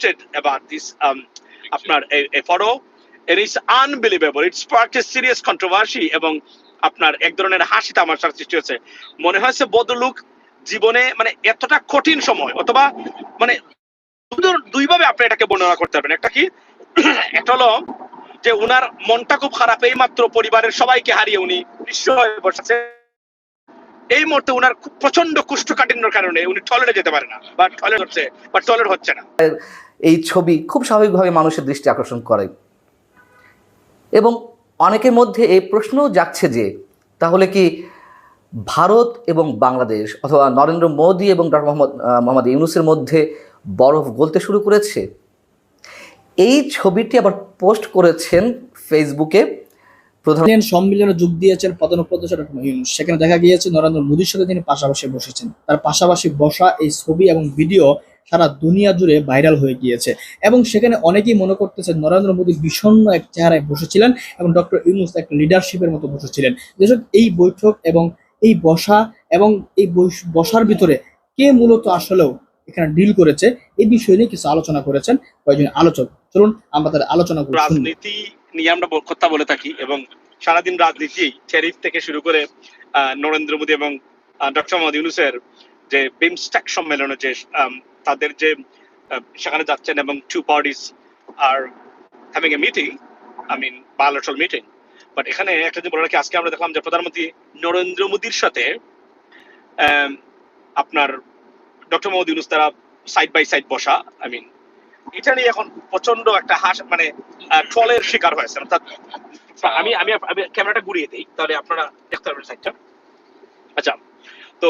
posted about this um, আপনার a, photo. It is unbelievable. It sparked a serious controversy এবং আপনার এক ধরনের হাসি তামাশার সৃষ্টি হচ্ছে মনে হয়েছে বদলুক জীবনে মানে এতটা কঠিন সময় অথবা মানে দুই- দুইভাবে আপনি এটাকে বর্ণনা করতে পারবেন। একটা কি? একটা হলো যে উনার মনটা খুব খারাপ এই মাত্র পরিবারের সবাইকে হারিয়ে উনি নিঃস্ব হয়ে বসেছে। এই মুহূর্তে উনার খুব প্রচণ্ড কুষ্ঠকাঠিন্যর কারণে উনি টয়লেটে যেতে পারে না বা টয়লেট হচ্ছে বা টয়লেট হচ্ছে না। এই ছবি খুব স্বাভাবিকভাবে মানুষের দৃষ্টি আকর্ষণ করে। এবং অনেকের মধ্যে এই প্রশ্নও যাচ্ছে যে, তাহলে কি ভারত এবং বাংলাদেশ অথবা নরেন্দ্র মোদী এবং ডক্টর মোহাম্মদ মোহাম্মদ ইউনুসের মধ্যে বরফ গলতে শুরু করেছে? এই ছবিটি আবার পোস্ট করেছেন ফেসবুকে প্রধান সম্মেলনে যোগ দিয়েছেন ডক্টর সেখানে দেখা গিয়েছে, নরেন্দ্র মোদীর সাথে তিনি পাশাপাশি বসেছেন। তার পাশাপাশি বসা এই ছবি এবং ভিডিও সারা দুনিয়া জুড়ে ভাইরাল হয়ে গিয়েছে। এবং সেখানে অনেকেই মনে করতেছেন নরেন্দ্র মোদী বিষণ্ণ এক চেহারায় বসেছিলেন এবং ডক্টর ইউনুস একটা লিডারশিপের মতো বসেছিলেন। যেসব এই বৈঠক এবং এই বসা এবং এই বসার ভিতরে কে মূলত আসলেও এখানে ডিল করেছে এই বিষয় নিয়ে কিছু আলোচনা করেছেন কয়েকজন আলোচক। চলুন, আমরা তাদের আলোচনা করি রাজনীতি নিয়ে আমরা কথা বলে থাকি এবং সারাদিন রাজনীতি টেরিফ থেকে শুরু করে নরেন্দ্র মোদী এবং ডক্টর মোহাম্মদ ইউনুসের যে বিমস্টেক সম্মেলনে যে তাদের যে সেখানে যাচ্ছেন এবং two parties R having a meeting I mean bilateral meeting but এখানে একটা জিনিস বলে রাখি, আজকে আমরা দেখলাম যে প্রধানমন্ত্রী নরেন্দ্র মোদীর সাথে আপনার ডক্টর মোহাম্মদ ইউনুস তারা সাইড বাই সাইড বসা আই মিন এটা নিয়ে এখন প্রচণ্ড একটা হাস মানে ট্রলের শিকার হয়েছে। অর্থাৎ আমি আমি ক্যামেরাটা ঘুরিয়ে দিই, তাহলে আপনারা দেখতে পারবেন সাইডটা আচ্ছা তো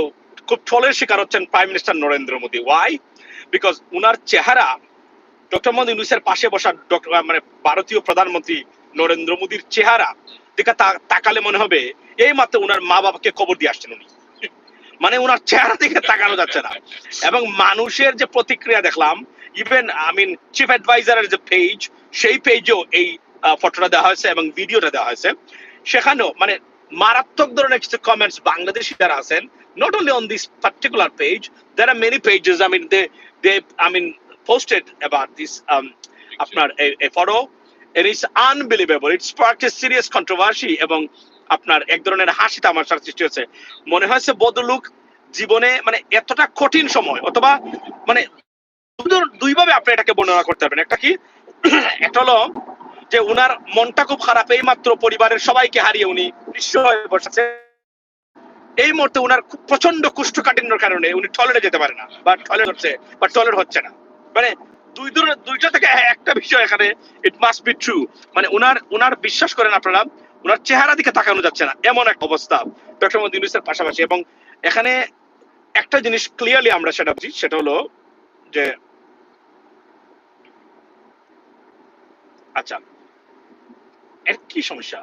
খুব ট্রলের শিকার হচ্ছেন prime minister Narendra Modi. Why because উনার চেহারা ডক্টর মোহাম্মদ ইউনুসের পাশে বসা ডক্টর মানে ভারতীয় প্রধানমন্ত্রী নরেন্দ্র মোদীর চেহারা দিকে তাকালে মনে হবে এই মাত্র উনার মা বাবাকে খবর দিয়ে আসছেন উনি। মানে উনার চেহারা দিকে তাকানো যাচ্ছে না। এবং মানুষের যে প্রতিক্রিয়া দেখলাম ইভেন আই মিন চিফ অ্যাডভাইজারের যে পেজ সেই পেজেও এই ফটোটা দেওয়া হয়েছে এবং ভিডিওটা দেওয়া হয়েছে। সেখানেও মানে মারাত্মক ধরনের কিছু কমেন্টস বাংলাদেশি যারা আছেন, not only on this particular page, there are many pages, i mean, they they i mean posted about this um আপনার a, a photo it is unbelievable. It sparked a serious controversy এবং আপনার এক ধরনের হাসি তামাশার সৃষ্টি হচ্ছে মনে হয়েছে বদলুক জীবনে মানে এতটা কঠিন সময় অথবা মানে দুই- দুইভাবে আপনি এটাকে বর্ণনা করতে পারবেন। একটা কি একটা হলো যে উনার মনটা খুব খারাপ এই মাত্র পরিবারের সবাইকে হারিয়ে উনি নিঃস্ব হয়ে বসেছে এই মুহূর্তে উনার খুব প্রচণ্ড কুষ্ঠকাঠিন্যর কারণে উনি টয়লেটে যেতে পারে না, বা টয়লেট হচ্ছে, বা টয়লেট হচ্ছে না। মানে দুই দুইটা থেকে একটা বিষয় এখানে ইট মাস্ট বি ট্রু মানে উনার উনার বিশ্বাস করেন আপনারা, উনার চেহারা দিকে তাকানো যাচ্ছে না, এমন এক অবস্থা ডক্টর মোহাম্মদ ইউনুসের পাশাপাশি। এবং এখানে একটা জিনিস ক্লিয়ারলি আমরা সেটা বুঝি, সেটা হলো যে আচ্ছা এর কি সমস্যা?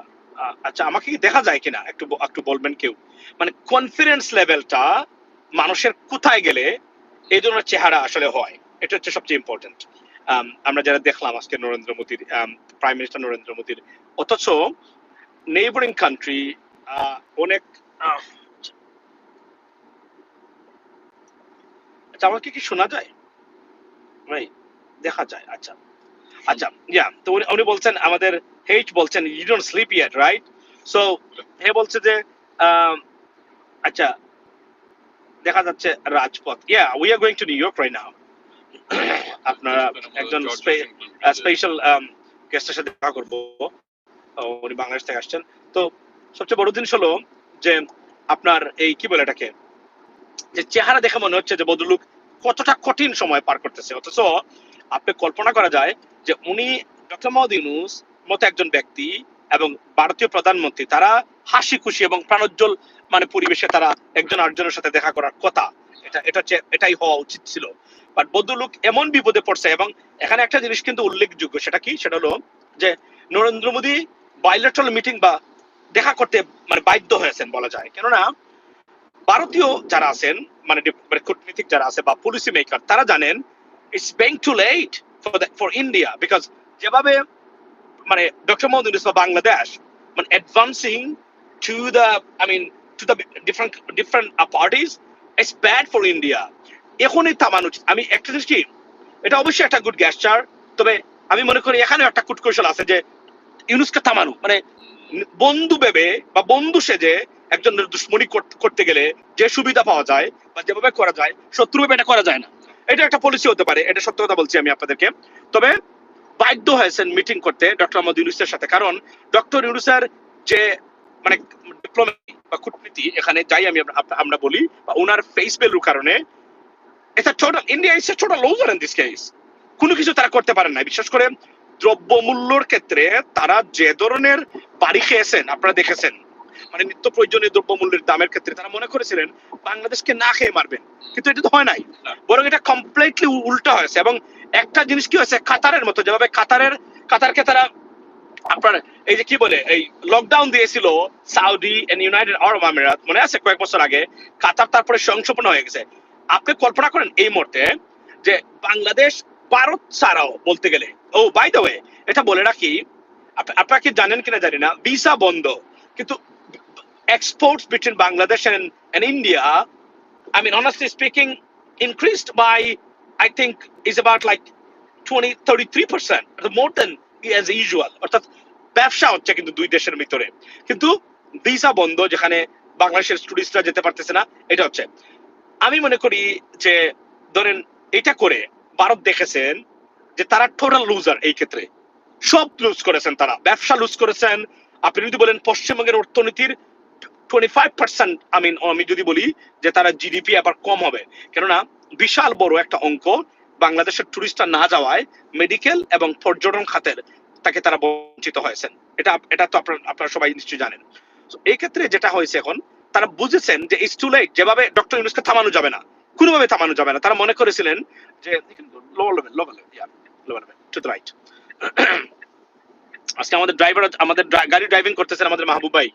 আচ্ছা আমাকে কি দেখা যায় কিনা? একটু একটু বলবেন কেউ। মানে কনফিডেন্স লেভেলটা মানুষের কোথায় গেলে এই ধরনের চেহারা আসলে হয়? এটা হচ্ছে সবচেয়ে ইম্পর্টেন্ট আমরা যারা দেখলাম আজকে নরেন্দ্র মোদীর প্রাইম মিনিস্টার নরেন্দ্র মোদীর, অথচ নেইবরিং কান্ট্রি অনেক আচ্ছা আমাকে কি শোনা যায়? দেখা যায় আচ্ছা। আচ্ছা ইয়া তো উনি বলছেন আমাদের হেইচ বলছেন you don't sleep yet right so হে বলছে যে আচ্ছা দেখা যাচ্ছে রাজপথ। Yeah we are going to New York right now আপনারা একজন স্পেশাল গেস্টের সাথে দেখা করব। উনি বাংলাদেশ থেকে আসছেন। তো সবচেয়ে বড় জিনিস হলো যে আপনার এই কি বলে এটাকে? যে চেহারা দেখে মনে হচ্ছে যে বদলুক কতটা কঠিন সময় পার করতেছে। অথচ আপনি কল্পনা করা যায় যে উনি ডক্টর মোহাম্মদ ইউনুস মতো একজন ব্যক্তি এবং ভারতীয় প্রধানমন্ত্রী, তারা হাসি খুশি এবং প্রাণোজ্জ্বল মানে পরিবেশে তারা একজন আরেকজনের সাথে দেখা করার কথা। এটা এটা এটাই হওয়া উচিত ছিল। বাট বদলুক এমন বিপদে পড়ছে এবং এখানে একটা জিনিস কিন্তু উল্লেখযোগ্য, সেটা কি? সেটা হলো যে নরেন্দ্র মোদী বাইলেট্রাল মিটিং বা দেখা করতে মানে বাধ্য হয়েছেন বলা যায়। কেননা ভারতীয় যারা আছেন মানে মানে কূটনীতিক যারা আছে বা পলিসি মেকার তারা জানেন it's being too late for for India because যেভাবে মানে ডক্টর মোহাম্মদ ইউনুস বাংলাদেশ মানে advancing to the I mean to the different different parties it's bad for India এখনই থামানো উচিত। আমি একটা জিনিস কি, এটা অবশ্যই একটা গুড গ্যাসচার তবে আমি মনে করি এখানেও একটা কূটকৌশল আছে যে, ইউনুসকে থামানো। মানে বন্ধু ভেবে বা বন্ধু সেজে একজনের দুশ্মনী করতে গেলে যে সুবিধা পাওয়া যায় বা যেভাবে করা যায়, শত্রু ভেবে এটা করা যায় না। এটা একটা পলিসি হতে পারে, এটা সত্য কথা বলছি আমি আপনাদেরকে। তবে বাধ্য হয়েছেন মিটিং করতে ডক্টর মোহাম্মদ ইউনুসের সাথে, কারণ ডক্টর ইউনুসের যে মানে ডিপ্লোমেসি বা কূটনীতি, এখানে যাই আমি আমরা বলি, বা ওনার ফেস ভ্যালুর কারণে এটা total India is total loser in this case কোনো কিছু তারা করতে পারেন না বিশেষ করে দ্রব্যমূল্যর ক্ষেত্রে তারা যে ধরনের বাড়ি খেয়েছেন, আপনারা দেখেছেন মানে নিত্য প্রয়োজনীয় দ্রব্যমূল্যের দামের ক্ষেত্রে তারা মনে করেছিলেন বাংলাদেশকে না খেয়ে মারবেন। কিন্তু এটা তো হয় নাই। বরং এটা কমপ্লিটলি উল্টা হয়েছে এবং একটা জিনিস কি হয়েছে? কাতারের মতো যেভাবে কাতারের কাতারকে তারা আপনার এই যে কি বলে এই লকডাউন দিয়েছিল সাউদি এন্ড ইউনাইটেড আরব আমিরাত মনে আছে? কয়েক বছর আগে কাতার তারপরে সংশোপন হয়ে গেছে। আপনি কল্পনা করেন এই মুহূর্তে যে বাংলাদেশ ভারত ছাড়াও বলতে গেলে ও বাই দ্য ওয়ে এটা বলে রাখি আপ- আপনারা কি জানেন কিনা জানি না ভিসা বন্ধ। কিন্তু exports between Bangladesh and, and India, I mean, honestly speaking, increased by, I think, is about like 20, 33%, more than as usual. অর্থাৎ ব্যবসা হচ্ছে কিন্তু দুই দেশের ভিতরে। কিন্তু ভিসা বন্ধ যেখানে বাংলাদেশের স্টুডেন্টসরা যেতে পারতেছে না এটা হচ্ছে। আমি মনে করি যে ধরেন এটা করে ভারত দেখেছেন যে তারা টোটাল লুজার এই ক্ষেত্রে। সব লুজ করেছেন তারা। ব্যবসা লুজ করেছেন। আপনি যদি বলেন পশ্চিমবঙ্গের অর্থনীতির আমি যদি বলি যে তারা জিডিপি আবার কম হবে। কেননা বিশাল বড় একটা অঙ্ক, বাংলাদেশের টুরিস্টরা না যাওয়ায় মেডিকেল এবং পর্যটন খাতের তাকে তারা বঞ্চিত হয়েছেন। এটা এটা তো আপনার, আপনারা সবাই নিশ্চয়ই জানেন। এই ক্ষেত্রে যেটা হয়েছে এখন, তারা বুঝেছেন যে ইটস যেভাবে ডক্টর ইউনুসকে থামানো যাবে না, কোনোভাবে থামানো যাবে না। তারা মনে করেছিলেন যে রাইট আজকে আমাদের ড্রাইভার আমাদের গাড়ি ড্রাইভিং করতেছেন আমাদের মাহবুব ভাই।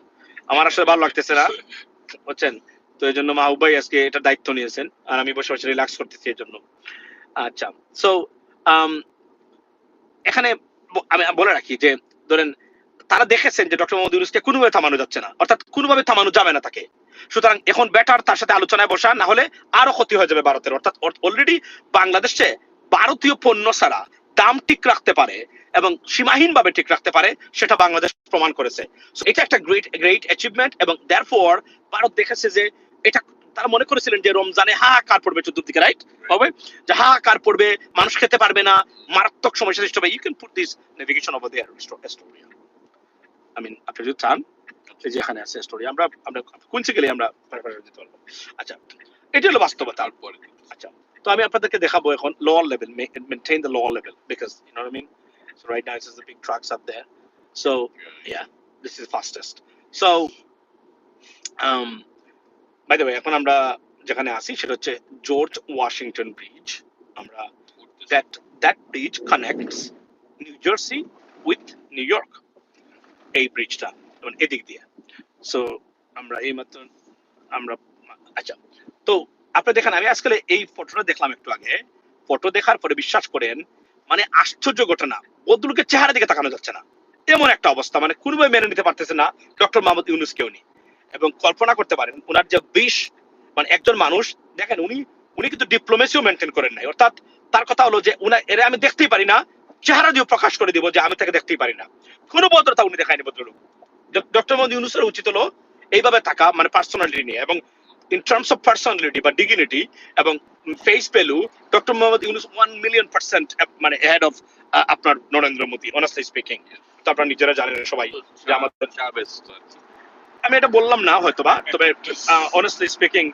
আমার আসলে ভালো লাগতেছে না, বুঝছেন? তো এই জন্য মাহবুব ভাই আজকে এটা দায়িত্ব নিয়েছেন, আর আমি বসে বসে রিল্যাক্স করতেছি এই জন্য। আচ্ছা সো এখানে আমি বলে রাখি যে, ধরেন, তারা দেখেছেন যে ডক্টর মোহাম্মদ ইউনুসকে কোনোভাবে থামানো যাচ্ছে না, অর্থাৎ কোনোভাবে থামানো যাবে না তাকে। সুতরাং এখন বেটার তার সাথে আলোচনায় বসা, না হলে আরও ক্ষতি হয়ে যাবে ভারতের। অর্থাৎ অলরেডি বাংলাদেশে ভারতীয় পণ্য ছাড়া দাম ঠিক রাখতে পারে এবং সীমাহীন ভাবে ঠিক রাখতে পারে, সেটা বাংলাদেশ প্রমাণ করেছে। এটা একটা গ্রেট গ্রেট অ্যাচিভমেন্ট এবং দেয়ারফর ভারত দেখেছে যে এটা তারা মনে করেছিলেন যে রমজানে হাহাকার পড়বে চতুর্দিকে রাইট হবে? যে হাহাকার পড়বে? মানুষ খেতে পারবে না, মারাত্মক সমস্যা সৃষ্টি হবে। You can put this navigation over there I mean আপনি যদি চান এই যে এখানে আছে স্টোরি আমরা আমরা কুইন্সে গেলে আমরা আচ্ছা এটা হলো বাস্তবতা আচ্ছা তো আমি আপনাদেরকে দেখাবো এখন lower level ma- maintain the lower level because you know what I mean so right now it's just the big trucks up there so yeah this is fastest so um by the way এখন আমরা যেখানে আছি সেটা হচ্ছে George Washington bridge আমরা that that bridge connects New Jersey with New York এই ব্রিজটা মানে এদিক দিয়ে সো আমরা এই মাত্র আমরা আচ্ছা তো আপনি দেখেন, আমি আজকাল এই ফটোটা দেখলাম একটু আগে। ফটো দেখার পরে বিশ্বাস করেন মানে আশ্চর্য ঘটনা বদলুকের চেহারা দিকে তাকানো যাচ্ছে না। এমন একটা অবস্থা মানে কোনোভাবে মেনে নিতে পারতেছে না ডক্টর মোহাম্মদ ইউনুস কেউ নেই এবং কল্পনা করতে পারেন ওনার যে বিষ মানে একজন মানুষ, দেখেন উনি উনি কিন্তু ডিপ্লোমেসিও মেনটেন করেন নাই। অর্থাৎ তার কথা হলো যে উনা এরা আমি দেখতেই পারি না, চেহারা দিয়ে প্রকাশ করে দিব যে, আমি তাকে দেখতেই পারি না। কোনো ভদ্রতা উনি দেখায়নি ভদ্রলোক। ডক্টর মোহাম্মদ ইউনুসের উচিত হলো, এইভাবে থাকা মানে পার্সোনালিটি নিয়ে। এবং ইন টার্মস অফ পার্সোনালিটি বা ডিগনিটি এবং face value doctor Mohammad Yunus one million percent মানে হেড অফ আপনার নরেন্দ্র মোদী অনেস্টলি স্পিকিং তো আপনারা নিজেরা জানেন সবাই যে আমাদের। আমি এটা বললাম না হয়তোবা তবে অনেস্টলি স্পিকিং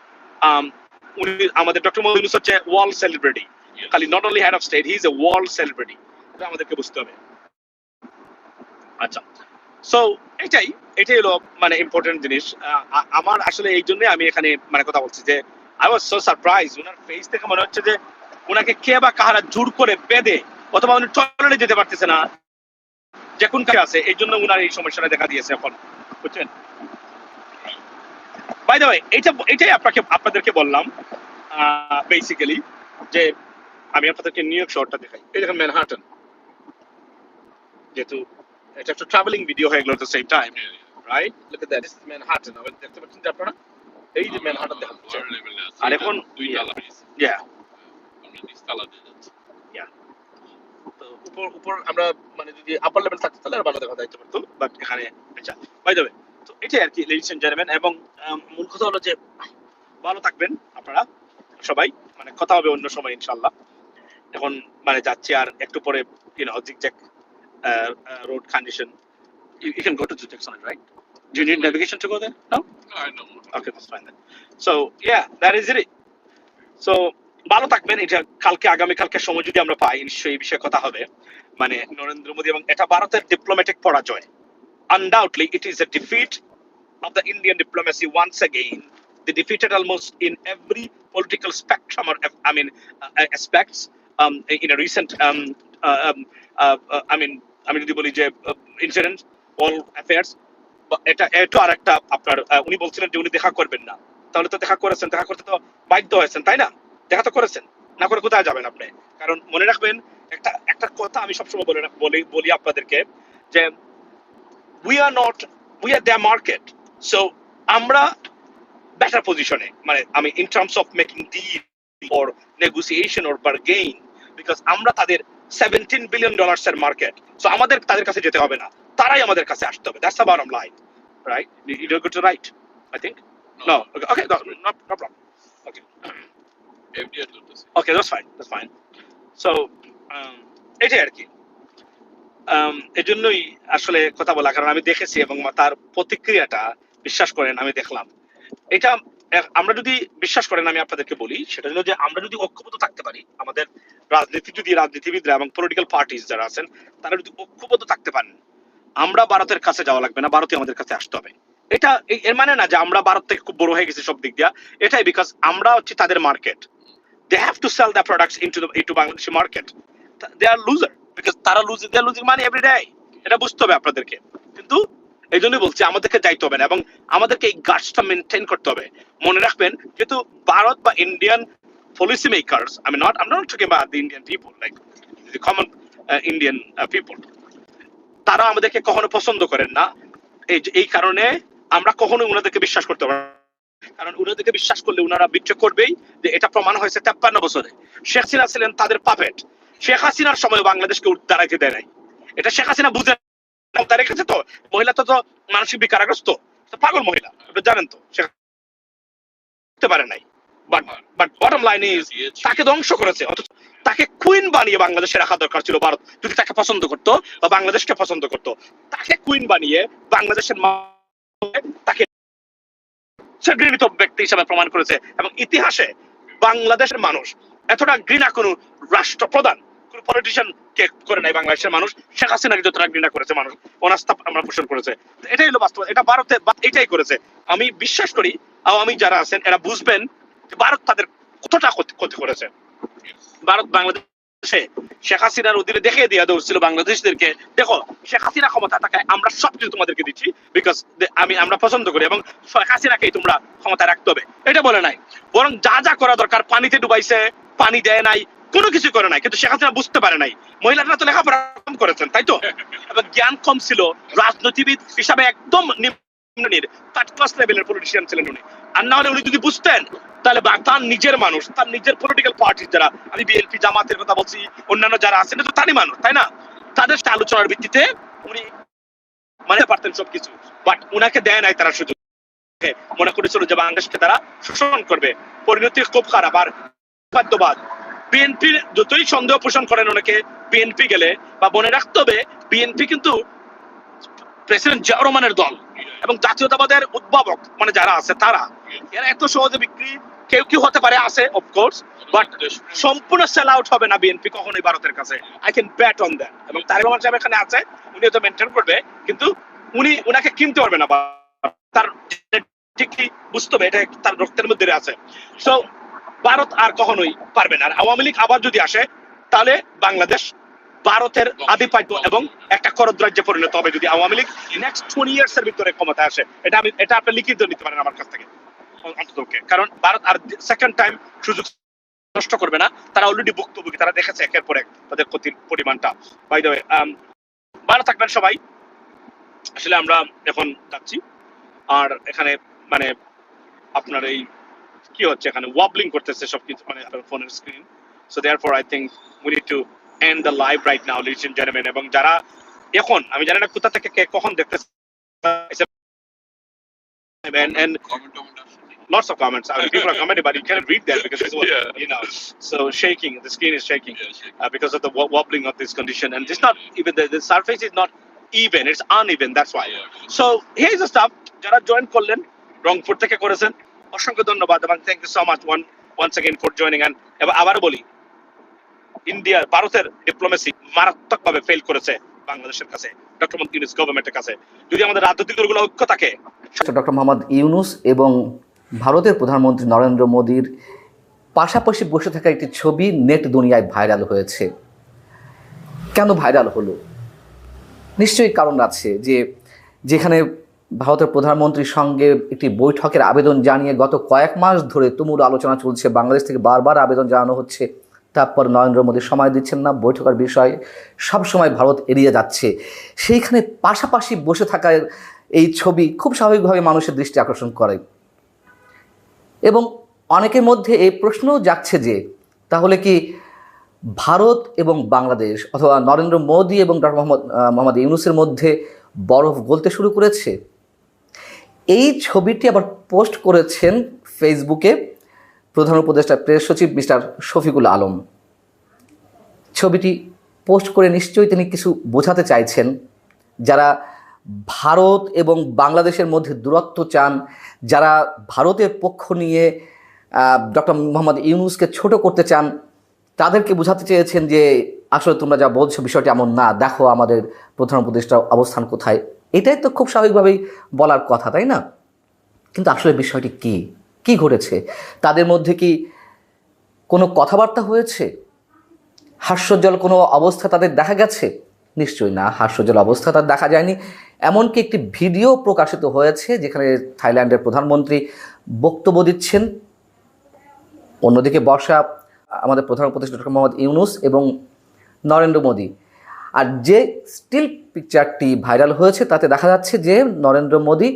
উনি আমাদের ডক্টর মোহাম্মদ ইউনুস হচ্ছে ওয়ার্ল্ড সেলিব্রিটি খালি not only head of state he is a world celebrity এটা আমাদেরকে বুঝতে হবে। আচ্ছা। সো এটাই এটাই হলো মানে ইম্পর্টেন্ট জিনিস। আমার আসলে এই জন্য আমি এখানে মানে কথা বলছি যে আই ওয়াজ সো সারপ্রাইজ ওনার ফেস থেকে মনে হচ্ছে যে ওনাকে কে বা কাহারা জোর করে বেঁধে অথবা উনি টয়লেটে যেতে পারতেছে না, যে কোন কাছে আছে, এই জন্য উনার এই সমস্যাটা দেখা দিয়েছে এখন। বুঝছেন? বাই দ্য ওয়ে এটা এটাই আপনাকে, আপনাদেরকে বললাম বেসিক্যালি যে আমি আপনাদেরকে নিউ ইয়র্ক শহরটা দেখাই। এই দেখেন ম্যানহাটন যেহেতু এটা একটা ট্রাভেলিং ভিডিও হয়ে গেল at the same time right look at that this is Manhattan আবার দেখতে পাচ্ছেন যে আপনারা এই যে ম্যানহাটন দেখা যাচ্ছে। আর এখন- দুই yeah. তালা ইয়া আমরা নিচতলা যাচ্ছি। ইয়া তো উপর উপর আমরা মানে যদি আপার লেভেল থাকতো তাহলে আর ভালো দেখা যাইতে পারতো বাট এখানে আচ্ছা বাই দ্য ওয়ে তো এটাই আর কি লেডিস এন্ড জেন্টলম্যান এবং মূল কথা হলো যে ভালো থাকবেন আপনারা সবাই মানে কথা হবে অন্য সময় ইনশাল্লাহ এখন মানে যাচ্ছি আর একটু পরে you know Zigzag road condition you, you can go to the Jackson, right? Do you need navigation to go there? No? I know. Okay, that's fine then. So yeah, that is it. So ভালো থাকবেন এটা কালকে আগামী কালকে সময় যদি আমরা পাই নিশ্চয়ই এই বিষয়ে কথা হবে মানে নরেন্দ্র মোদী এবং এটা ভারতের ডিপ্লোম্যাটিক পরাজয় undoubtedly it is a defeat of the Indian diplomacy once again. They defeated almost in every political spectrum or I mean uh, aspects um, in a recent um, uh, uh, uh, I mean আমি যদি বলি যে incident all affairs এটা এটা আর একটা আপনার উনি বলছিলেন যে উনি দেখা করবেন না। তাহলে তো দেখা করেছেন দেখা করতে তো বাধ্য হয়েছেন তাই না? দেখা তো করেছেন না করে কোথায় যাবেন আপনি? কারণ মনে রাখবেন একটা একটা কথা আমি সবসময় বলে বলি বলি আপনাদেরকে যে we are not we are the market so আমরা বেটার পজিশনে মানে আমি in terms of making deal or negotiation or bargain because আমরা তাদের সেভেন্টিন বিলিয়ন ডলার্স এর মার্কেট সো আমাদের তাদের কাছে যেতে হবে না। তারাই আমাদের কাছে আসতে হবে। That's the bottom line right you do go to right I think no okay no no problem okay FDR করতেছে। Okay that's fine that's fine so এটাই আর কি। Um, এজন্যই আসলে কথা বলা কারণ আমি দেখেছি এবং তার প্রতিক্রিয়াটা বিশ্বাস করেন আমি দেখলাম। এটা আমরা যদি বিশ্বাস করেন, আমি আপনাদেরকে বলি, সেটা হলো যে আমরা যদি ঐক্যবদ্ধ থাকতে পারি, আমাদের রাজনীতি যদি রাজনীতিবিদরা এবং পলিটিক্যাল পার্টিস যারা আছেন, তারা যদি ঐক্যবদ্ধ থাকতে পারেন, আমরা ভারতের কাছে যাওয়া লাগবে না ভারতে আমাদের কাছে আসতে হবে এটা এর মানে না যে আমরা ভারত থেকে খুব বড় হয়ে গেছি সব দিক দিয়া, এটাই বিকজ আমরা হচ্ছে তাদের market have to sell their products into the, into Bangladeshi market. Th- They are loser, because তারা they are losing money every day. এটা বুঝতে হবে আপনাদেরকে কিন্তু এই জন্যই বলছি, আমাদেরকে যাইতে হবে না এবং আমাদেরকে এই গাছটা মেনটেন করতে হবে। মনে রাখবেন, যেহেতু ভারত বা ইন্ডিয়ান পলিসি মেকার্স আমি not am not talking about the Indian people like the common Indian people তারা আমাদেরকে কখনো পছন্দ করেন না। এই এই কারণে আমরা কখনো ওনাদেরকে বিশ্বাস করতে পারি কারণ উনাদেরকে বিশ্বাস করলে উনারা বিচ্ছ করবেই যে এটা প্রমাণ হয়েছে তেপ্পান্ন বছরে। শেখ হাসিনা ছিলেন তাদের পাপেট শেখ হাসিনার সময় বাংলাদেশকে দাঁড়াইতে দেয় নাই। এটা শেখ হাসিনা বুঝে ক্ষমতা রেখেছে তো মহিলা তো মানসিক বিকারগ্রস্ত। পাগল মহিলা জানেন তো করতে পারে নাই। তাকে ধ্বংস করেছে তাকে কুইন বানিয়ে বাংলাদেশে রাখা দরকার ছিল ভারত। যদি তাকে পছন্দ করতো বা বাংলাদেশকে পছন্দ করতো, তাকে কুইন বানিয়ে বাংলাদেশের তাকে সে ঘৃণিত ব্যক্তি হিসাবে প্রমাণ করেছে। এবং ইতিহাসে বাংলাদেশের মানুষ এতটা ঘৃণা কোনো রাষ্ট্রপ্রধান পলিটিশিয়ান কে করে নাই বাংলাদেশের মানুষ? শেখ হাসিনাকে যতটা ঘৃণা করেছে মানুষ অনাস্থা আমরা পোষণ করেছে। এটাই হলো বাস্তব এটা ভারতে এটাই করেছে। আমি বিশ্বাস করি আওয়ামী যারা আছেন, এরা বুঝবেন যে ভারত তাদের কতটা ক্ষতি করেছে। ভারত বাংলাদেশে শেখ হাসিনার অধীনে দেখিয়ে দেওয়া ছিল বাংলাদেশদেরকে। দেখো, শেখ হাসিনা ক্ষমতা থাকায় আমরা সবকিছু তোমাদেরকে দিচ্ছি বিকজ আমি আমরা পছন্দ করি এবং শেখ হাসিনাকেই তোমরা ক্ষমতা রাখতে হবে। এটা বলে নাই। বরং যা যা করা দরকার, পানিতে ডুবাইছে, পানি দেয় নাই কোনো কিছু করে নাই, কিন্তু শেখ হাসিনা বুঝতে পারে নাই। মহিলারা তো লেখাপড়া করেছেন, তাই তো? জ্ঞান কম ছিল, রাজনীতিবিদ হিসাবে একদম থার্ড ক্লাস লেভেলের পলিটিশিয়ান ছিলেন উনি। আর না হলে উনি যদি বুঝতেন, তাহলে তার নিজের মানুষ, তার নিজের পলিটিক্যাল যারা, আমি বিএনপি জামাতের কথা বলছি, অন্যান্য যারা আছেন তো তারই মানুষ, তাই না? তাদের আলোচনার ভিত্তিতে উনি মানে পারতেন সবকিছু বাট উনাকে দেয় নাই তারা সুযোগ। মনে করেছিল যে বাংলাদেশকে তারা শোষণ করবে। পরিণতি খুব খারাপ, আর বিএনপি যতই সন্দেহ পোষণ করেন ওনাকে বিএনপি গেলে বা মনে রাখতে হবে বিএনপি কিন্তু প্রেসিডেন্ট জিয়া রহমানের দল এবং জাতীয়তাবাদের উদ্ভাবক মানে যারা আছে তারা। এরা এত সহজে বিক্রি, কেউ কেউ হতে পারে, আছে অফকোর্স বাট সম্পূর্ণ সেল আউট হবে না বিএনপি কখনোই ভারতের কাছে। I can bet on that এবং তারেক রহমান সাহেব এখানে আছে উনি তো মেনটেন করবে, কিন্তু উনি, উনাকে কিনতে পারবে না তার ঠিকই বুঝতে হবে, এটা তার রক্তের মধ্যে আছে। সো ভারত আর কখনোই পারবে না। আর আওয়ামী লীগ আবার যদি আসে, তাহলে বাংলাদেশ ভারতের আধিপত্য এবং একটা করদ রাজ্যে পরিণত হবে। যদি Awami League next twenty years এর ভিতরে ক্ষমতা আসে, এটা আমি এটা আপনি লিখিত নিতে পারেন আমার কাছ থেকে, অন্ততপক্ষে। কারণ ভারত আর সেকেন্ড টাইম সুযোগ নষ্ট করবে না। তারা অলরেডি ভুক্তভোগী, তারা দেখেছে একের পর এক তাদের ক্ষতির পরিমাণটা। বাই দ্য ভালো থাকবেন সবাই। আসলে আমরা এখন যাচ্ছি। আর এখানে মানে আপনার এই কি হচ্ছে এখানে ওয়াবলিং করতেছে সবকিছু মানে আপনার ফোনের screen so there for I think we need to end the live right now, ladies and gentlemen. এবং যারা এখন আমি জানি না কোথা থেকে কে কখন দেখতেছে and and Comment comment আসছে নাকি? lots of comments. I mean, people are commenting, but you can't read them because it's what, Yeah. you know. So shaking, the screen is shaking Yeah, shake. uh, because of the wo- wobbling of this condition, and it's not even the, the surface is not even; it's uneven. That's why. Yeah. So here's the stuff. যারা join করলেন রংপুর থেকে করেছেন অসংখ্য ধন্যবাদ এবং thank you so much one once again for joining and এবার আবারও বলি ইন্ডিয়া ভারতের ডিপ্লোমেসি মারাত্মকভাবে ফেল করেছে বাংলাদেশের কাছে ডক্টর মোদী ইউনিস গভর্নমেন্টের কাছে। যদি আমাদের রাজনৈতিক দলগুলো ঐক্য থাকে ডক্টর মোহাম্মদ ইউনুস এবং ভারতের প্রধানমন্ত্রী নরেন্দ্র মোদীর পাশাপাশি বসে থাকা একটি ছবি নেট দুনিয়ায় ভাইরাল হয়েছে। কেন ভাইরাল হলো? নিশ্চয়ই কারণ আছে যে, যেখানে ভারতের প্রধানমন্ত্রীর সঙ্গে একটি বৈঠকের আবেদন জানিয়ে গত কয়েক মাস ধরে তুমুল আলোচনা চলছে। বাংলাদেশ থেকে বারবার আবেদন জানানো হচ্ছে। তারপর নরেন্দ্র মোদী সময় দিচ্ছেন না। বৈঠকের বিষয়ে সব সময় ভারত এড়িয়ে যাচ্ছে। সেইখানে পাশাপাশি বসে থাকার এই ছবি খুব স্বাভাবিকভাবে মানুষের দৃষ্টি আকর্ষণ করে। এবং অনেকের মধ্যে এই প্রশ্নও যাচ্ছে যে, তাহলে কি ভারত এবং বাংলাদেশ অথবা নরেন্দ্র মোদী এবং ডক্টর মোহাম্মদ মোহাম্মদ ইউনুসের মধ্যে বরফ গলতে শুরু করেছে? এই ছবিটি আবার পোস্ট করেছেন ফেসবুকে প্রধান উপদেষ্টা, প্রেস সচিব মিস্টার শফিকুল আলম। ছবিটি পোস্ট করে নিশ্চয়ই তিনি কিছু বোঝাতে চাইছেন। যারা ভারত এবং বাংলাদেশের মধ্যে দূরত্ব চান, যারা ভারতের পক্ষ নিয়ে ডক্টর মোহাম্মদ ইউনুসকে ছোট করতে চান, তাদেরকে বোঝাতে চেয়েছেন যে, আসলে তোমরা যা বলছো বিষয়টি এমন না। দেখো আমাদের প্রধান উপদেষ্টার অবস্থান কোথায়। এটাই তো খুব স্বাভাবিকভাবেই বলার কথা, তাই না? কিন্তু আসলে বিষয়টি কি? কি ঘটেছে? তাদের মধ্যে কি কোনো কথাবার্তা হয়েছে? হাস্যজ্জ্বল কোনো অবস্থা তাদের দেখা গেছে? নিশ্চয়ই না, হাস্যজ্জ্বল অবস্থা তার দেখা যায়নি। এমনকি একটি ভিডিও প্রকাশিত হয়েছে যেখানে থাইল্যান্ডের প্রধানমন্ত্রী বক্তব্য দিচ্ছেন। অন্যদিকে বর্ষা, আমাদের প্রধান উপদেষ্টা ডক্টর মোহাম্মদ ইউনুস এবং নরেন্দ্র মোদী। আর যে স্টিল পিকচারটি ভাইরাল হয়েছে, তাতে দেখা যাচ্ছে যে নরেন্দ্র মোদী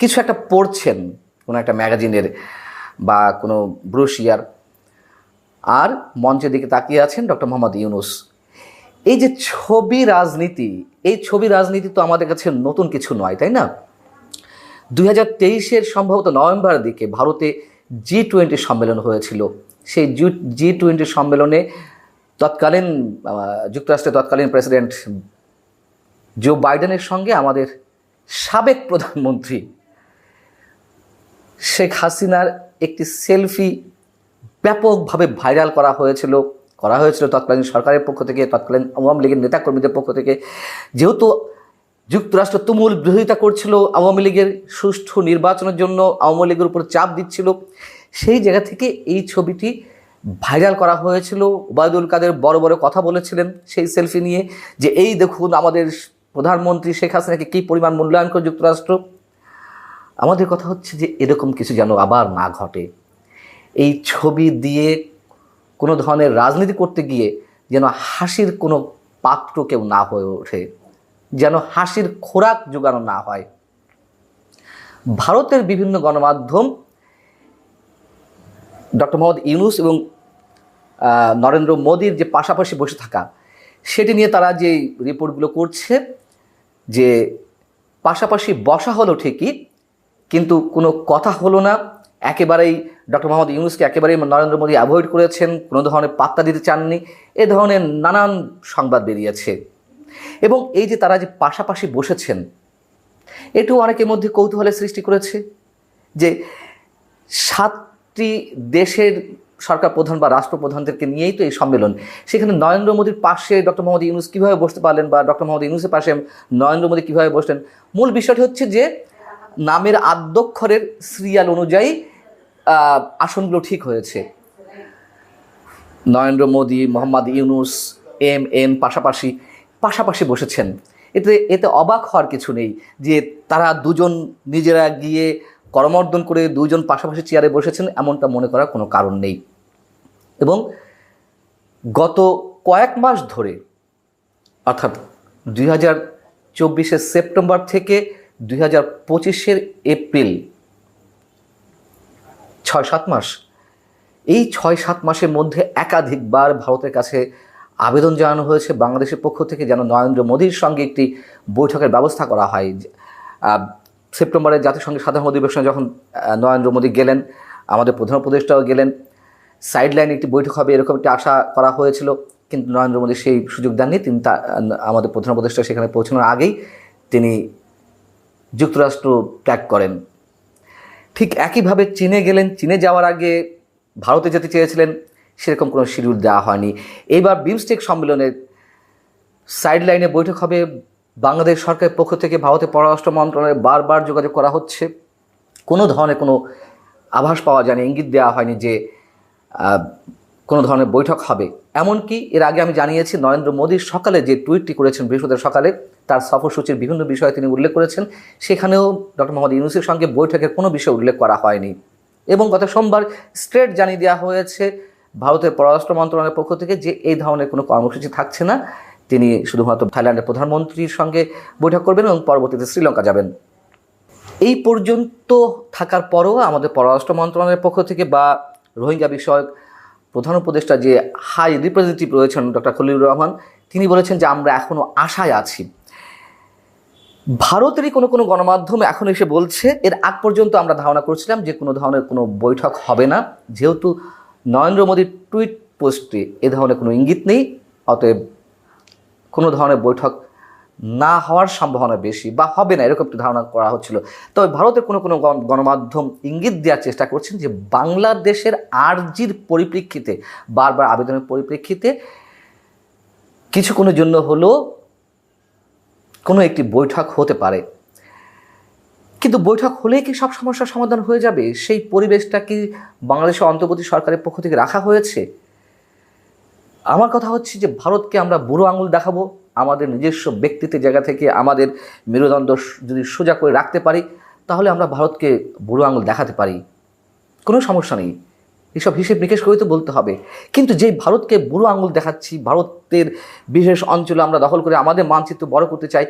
কিছু একটা পড়ছেন কোনো একটা ম্যাগাজিনের বা কোনো ব্রুশিয়ার। আর মঞ্চের দিকে তাকিয়ে আছেন ডক্টর মোহাম্মদ ইউনুস। এই যে ছবি রাজনীতি, এই ছবি রাজনীতি তো আমাদের কাছে নতুন কিছু নয়, তাই না? দুই হাজার তেইশের সম্ভবত নভেম্বরের দিকে ভারতে জি টোয়েন্টি সম্মেলন হয়েছিল। সেই জি টোয়েন্টি সম্মেলনে তৎকালীন যুক্তরাষ্ট্রের তৎকালীন প্রেসিডেন্ট জো বাইডেনের সঙ্গে আমাদের সাবেক প্রধানমন্ত্রী শেখ হাসিনার একটি সেলফি ব্যাপকভাবে ভাইরাল করা হয়েছিল করা হয়েছিল তৎকালীন সরকারের পক্ষ থেকে, তৎকালীন আওয়ামী লীগের নেতাকর্মীদের পক্ষ থেকে। যেহেতু যুক্তরাষ্ট্র তুমুল বিরোধিতা করছিল, আওয়ামী লীগের সুষ্ঠু নির্বাচনের জন্য আওয়ামী লীগের উপর চাপ দিচ্ছিল, সেই জায়গা থেকে এই ছবিটি ভাইরাল করা হয়েছিল। ওবায়দুল কাদের বড় বড় কথা বলেছিলেন সেই সেলফি নিয়ে যে, এই দেখুন আমাদের প্রধানমন্ত্রী শেখ হাসিনাকে কী পরিমাণ মূল্যায়ন করে যুক্তরাষ্ট্র? আমাদের কথা হচ্ছে যে, এরকম কিছু যেন আবার না ঘটে। এই ছবি দিয়ে কোনো ধরনের রাজনীতি করতে গিয়ে যেন হাসির কোনো পাত্র কেউ না হয়ে ওঠে। যেন হাসির খোরাক জোগানো না হয়। ভারতের বিভিন্ন গণমাধ্যম ডক্টর মোহাম্মদ ইউনুস এবং নরেন্দ্র মোদীর যে পাশাপাশি বসে থাকা, সেটি নিয়ে তারা যে রিপোর্টগুলো করছে, যে পাশাপাশি বসা হলো ঠিকই, কিন্তু কোনো কথা হলো না। একেবারেই ডক্টর মোহাম্মদ ইউনুসকে একেবারেই নরেন্দ্র মোদী অ্যাভয়েড করেছেন, কোনো ধরনের পাত্তা দিতে চাননি, এ ধরনের নানান সংবাদ বেরিয়েছে। এবং এই যে তারা যে পাশাপাশি বসেছেন এটাও অনেকের মধ্যে কৌতূহলের সৃষ্টি করেছে যে সাতটি দেশের সরকার প্রধান বা রাষ্ট্রপ্রধানদেরকে নিয়েই তো এই সম্মেলন। সেখানে নরেন্দ্র মোদীর পাশে ডক্টর মোহাম্মদ ইউনুস কীভাবে বসতে পারলেন বা ডক্টর মোহাম্মদ ইউনুসের পাশে নরেন্দ্র মোদী কীভাবে বসলেন, মূল বিষয়টি হচ্ছে যে নামের আদ্যক্ষরের সিরিয়াল অনুযায়ী আসনগুলো ঠিক হয়েছে। নরেন্দ্র মোদী, মোহাম্মদ ইউনুস, এম, এন পাশাপাশি পাশাপাশি বসেছেন। এতে এতে অবাক হওয়ার কিছু নেই যে তারা দুজন নিজেরা গিয়ে করমর্দন করে দুজন পাশাপাশি চেয়ারে বসেছেন এমনটা মনে করার কোনো কারণ নেই। এবং গত কয়েক মাস ধরে, অর্থাৎ দুই হাজার চব্বিশের সেপ্টেম্বর থেকে দুই হাজার পঁচিশের এপ্রিল ছয় সাত মাস, এই ছয় সাত মাসের মধ্যে একাধিকবার ভারতের কাছে আবেদন জানানো হয়েছে। বাংলাদেশের পক্ষ থেকে যেন নরেন্দ্র মোদীর সঙ্গে একটি বৈঠকের ব্যবস্থা করা হয়। সেপ্টেম্বরে জাতিসংঘের সাধারণ অধিবেশনে যখন নরেন্দ্র মোদী গেলেন, আমাদের প্রধান উপদেষ্টাও গেলেন সাইড লাইনে একটি বৈঠক হবে এরকম একটি আশা করা হয়েছিল, কিন্তু নরেন্দ্র মোদী সেই সুযোগ দেননি, তিনি তা, আমাদের প্রধান উপদেষ্টা সেখানে পৌঁছানোর আগেই তিনি যুক্তরাষ্ট্র ত্যাগ করেন। ঠিক একইভাবে চীনে গেলেন, চীনে যাওয়ার আগে ভারতে যেতে চেয়েছিলেন, সেরকম কোনো শিডিউল দেওয়া হয়নি। এইবার বিমস্টেক সম্মেলনের সাইড লাইনে বৈঠক হবে বাংলাদেশ সরকারের পক্ষ থেকে ভারতের পররাষ্ট্র মন্ত্রণালয়ে বারবার যোগাযোগ করা হচ্ছে। কোনো ধরনের কোনো আভাস পাওয়া যায়নি, ইঙ্গিত দেওয়া হয়নি যে কোনো ধরনের বৈঠক হবে। এমনকি এর আগে আমি জানিয়েছি, নরেন্দ্র মোদী সকালে যে টুইটটি করেছেন, বৃহস্পতিবার সকালে, তার সফরসূচির বিভিন্ন বিষয়ে তিনি উল্লেখ করেছেন, সেখানেও ডক্টর মোহাম্মদ ইউনুসের সঙ্গে বৈঠকের কোনো বিষয় উল্লেখ করা হয়নি। এবং গত সোমবার স্ট্রেট জানিয়ে দেওয়া হয়েছে, ভারতের পররাষ্ট্র মন্ত্রণালয়ের পক্ষ থেকে যে, এই ধরনের কোনো কর্মসূচি থাকছে না। তিনি শুধুমাত্র থাইল্যান্ডের প্রধানমন্ত্রীর সঙ্গে বৈঠক করবেন এবং পরবর্তীতে শ্রীলঙ্কা যাবেন। এই পর্যন্ত থাকার পরও আমাদের পররাষ্ট্র মন্ত্রণালয়ের পক্ষ থেকে বা রোহিঙ্গা বিষয়ক প্রধান উপদেষ্টা যে হাই রিপ্রেজেন্টেটিভ রয়েছেন ডক্টর খলিলুর রহমান, তিনি বলেছেন যে আমরা এখনও আশায় আছি। ভারতেরই কোনো কোনো গণমাধ্যম এখন এসে বলছে, এর আগ পর্যন্ত আমরা ধারণা করছিলাম যে কোনো ধরনের কোনো বৈঠক হবে না। যেহেতু নরেন্দ্র মোদীর টুইট পোস্টে এ ধরনের কোনো ইঙ্গিত নেই, অতএব কোনো ধরনের বৈঠক না হওয়ার সম্ভাবনা বেশি বা হবে না, এরকম একটি ধারণা করা হচ্ছিল। তবে ভারতের কোনো কোনো গণ- গণমাধ্যম ইঙ্গিত দেওয়ার চেষ্টা করছেন যে বাংলাদেশের আর্জির পরিপ্রেক্ষিতে, বারবার আবেদনের পরিপ্রেক্ষিতে কিছুক্ষণের জন্য হলেও কোনো একটি বৈঠক হতে পারে। কিন্তু বৈঠক হলেই কি সব সমস্যার সমাধান হয়ে যাবে? সেই পরিবেশটা কি বাংলাদেশের অন্তর্বর্তী সরকারের পক্ষ থেকে রাখা হয়েছে? আমার কথা হচ্ছে যে ভারতকে আমরা বুড়ো আঙুল দেখাবো, আমাদের নিজস্ব ব্যক্তিত্বের জায়গা থেকে আমাদের মেরুদণ্ড যদি সোজা করে রাখতে পারি, তাহলে আমরা ভারতকে বুড়ো আঙুল দেখাতে পারি। কোনো সমস্যা নেই। এসব হিসেব নিকেশ করেই তো বলতে হবে। কিন্তু যেই ভারতকে বুড়ো আঙুল দেখাচ্ছি, ভারতের বিশেষ অঞ্চলে আমরা দখল করে আমাদের মানচিত্র বড় করতে চাই,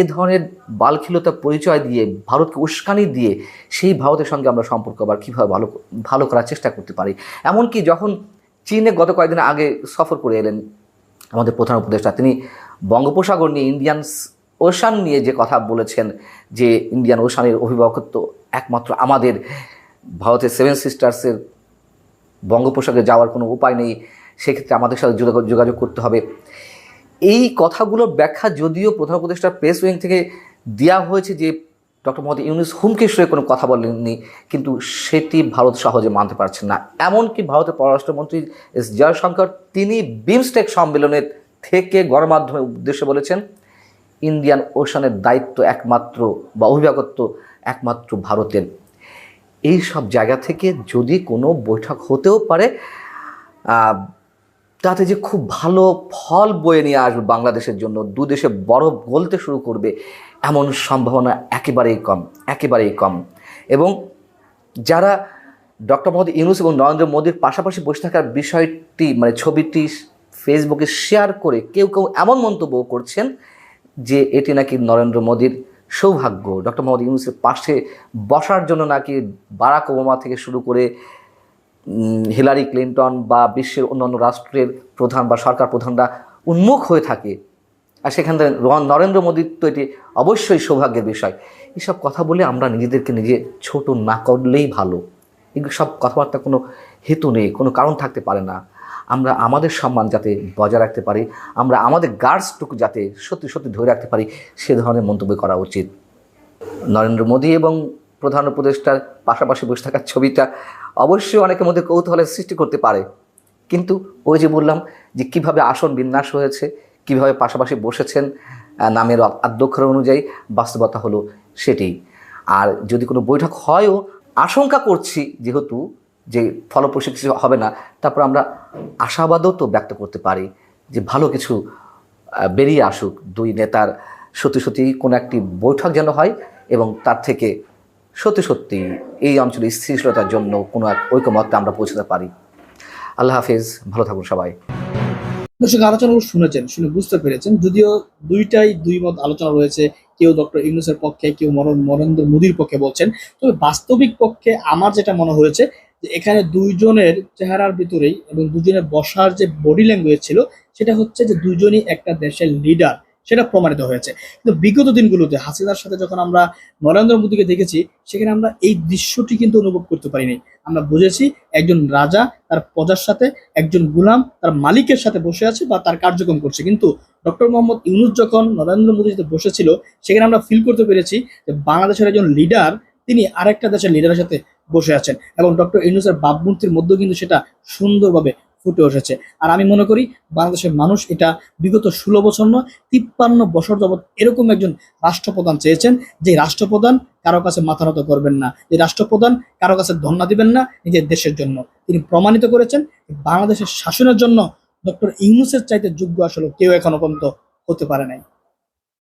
এ ধরনের বালখিলতা পরিচয় দিয়ে, ভারতকে উস্কানি দিয়ে, সেই ভারতের সঙ্গে আমরা সম্পর্ক আবার কীভাবে ভালো ভালো করার চেষ্টা করতে পারি। এমনকি যখন চীনে গত কয়েকদিন আগে সফর করে এলেন আমাদের প্রধান উপদেষ্টা। তিনি বঙ্গোপসাগর নিয়ে ইন্ডিয়ান ওশান নিয়ে যে কথা বলেছেন, যে ইন্ডিয়ান ওশানের অভিভাবকত্ব একমাত্র আমাদের ভারতের সেভেন সিস্টার্সের বঙ্গোপসাগরে যাওয়ার কোনো উপায় নেই, সেক্ষেত্রে আমাদের সাথে যোগাযোগ করতে হবে। এই কথাগুলোর ব্যাখ্যা যদিও প্রধান উপদেষ্টা প্রেস উইং থেকে দেওয়া হয়েছে যে ডক্টর মোহাম্মদ ইউনুস হুমকি সুরে কোনো কথা বলেননি, কিন্তু সেটি ভারত সহজে মানতে পারছেন না। এমনকি ভারতের পররাষ্ট্রমন্ত্রী এস জয়শঙ্কর, তিনি বিমস্টেক সম্মেলনের থেকে গণমাধ্যমের উদ্দেশ্যে বলেছেন, ইন্ডিয়ান ওশানের দায়িত্ব একমাত্র বা অভিভাবকত্ব একমাত্র ভারতের। এই সব জায়গা থেকে যদি কোনো বৈঠক হতেও পারে তাতে যে খুব ভালো ফল বয়ে নিয়ে আসবে বাংলাদেশের জন্য, দু দেশে বরফ গলতে শুরু করবে এমন সম্ভাবনা একেবারেই কম একেবারেই কম। এবং যারা ডক্টর মোহাম্মদ ইউনুস এবং নরেন্দ্র মোদীর পাশাপাশি বসে থাকার বিষয়টি মানে ছবিটি ফেসবুকে শেয়ার করে কেউ কেউ এমন মন্তব্য করছেন যে এটি নাকি নরেন্দ্র মোদীর সৌভাগ্য। ডক্টর মোহাম্মদ ইউনুসের পাশে বসার জন্য নাকি বারাক ওবামা থেকে শুরু করে হিলারি ক্লিন্টন বা বিশ্বের অন্যান্য রাষ্ট্রের প্রধান বা সরকার প্রধানরা উন্মুখ হয়ে থাকে। আর সেখান থেকে নরেন্দ্র মোদীর তো এটি অবশ্যই সৌভাগ্যের বিষয়। এসব কথা বলে আমরা নিজেদেরকে নিজে ছোট না করলেই ভালো। এগুলো সব কথাবার্তা কোনো হেতু নেই, কোনো কারণ থাকতে পারে না। আমরা আমাদের সম্মান যাতে বজায় রাখতে পারি, আমরা আমাদের গার্ডসটুকু যাতে সত্যি সত্যি ধরে রাখতে পারি, সে ধরনের মন্তব্য করা উচিত। নরেন্দ্র মোদী এবং প্রধান উপদেষ্টার পাশাপাশি বসে থাকার ছবিটা অবশ্যই অনেকের মধ্যে কৌতূহলের সৃষ্টি করতে পারে। কিন্তু ওই যে বললাম যে কীভাবে আসন বিন্যাস হয়েছে কীভাবে পাশাপাশি বসেছেন নামের আদ্যক্ষর অনুযায়ী বাস্তবতা হলো সেটি। আর যদি কোনো বৈঠক হয়ও, আশঙ্কা করছি যেহেতু যে ফলপ্রসূ কিছু হবে না, তারপর আমরা আশাবাদও তো ব্যক্ত করতে পারি যে ভালো কিছু বেরিয়ে আসুক। দুই নেতার সত্যি সত্যি কোনো একটি বৈঠক যেন হয় এবং তার থেকে সত্যি সত্যি এই অঞ্চলে স্থিতিশীলতার জন্য কোনো এক ঐকমত্যে আমরা পৌঁছতে পারি। আল্লাহ হাফিজ, ভালো থাকুন সবাই। দর্শক, আলোচনাগুলো শুনেছেন, শুনে বুঝতে পেরেছেন। যদিও দুইটাই দুই মত আলোচনা রয়েছে, কেউ ডক্টর ইউনুসের পক্ষে, কেউ নরেন্দ্র মোদীর পক্ষে বলছেন। তবে বাস্তবিক পক্ষে আমার যেটা মনে হয়েছে, যে এখানে দুইজনের চেহারার ভিতরেই এবং দুজনের বসার যে বডি ল্যাঙ্গুয়েজ ছিল, সেটা হচ্ছে যে দুজনই একটা দেশের লিডার সেটা প্রমাণিত হয়েছে। কিন্তু বিগত দিনগুলোতে হাসিনার সাথে যখন আমরা নরেন্দ্র মোদীকে দেখেছি, সেখানে আমরা এই দৃশ্যটি কিন্তু অনুভব করতে পারিনি। আমরা বুঝেছি একজন রাজা, তার প্রজার সাথে, একজন গুলাম, তার মালিকের সাথে বসে আছে বা তার কার্যক্রম করছে। কিন্তু ডক্টর মোহাম্মদ ইউনুস যখন নরেন্দ্র মোদীর সাথে বসেছিল, সেখানে আমরা ফিল করতে পেরেছি যে বাংলাদেশের একজন লিডার তিনি আরেকটা দেশের লিডারের সাথে বসে আছেন। এবং ডক্টর ইউনুসের ভাবমূর্তির মধ্যেও কিন্তু সেটা সুন্দরভাবে ফুটে উঠেছে। আর আমি মনে করি বাংলাদেশের মানুষ এটা বিগত ষোলো বছর নয়, তিপ্পান্ন বছর যাবৎ এরকম একজন রাষ্ট্রপ্রধান চেয়েছেন যে রাষ্ট্রপ্রধান কারও কাছে মাথা নত করবেন না, যে রাষ্ট্রপ্রধান কারও কাছে ধন্যা দিবেন না নিজের দেশের জন্য। তিনি প্রমাণিত করেছেন বাংলাদেশের শাসনের জন্য ডক্টর ইউনুসের চাইতে যোগ্য আসলে কেউ এখনও পর্যন্ত হতে পারে নাই।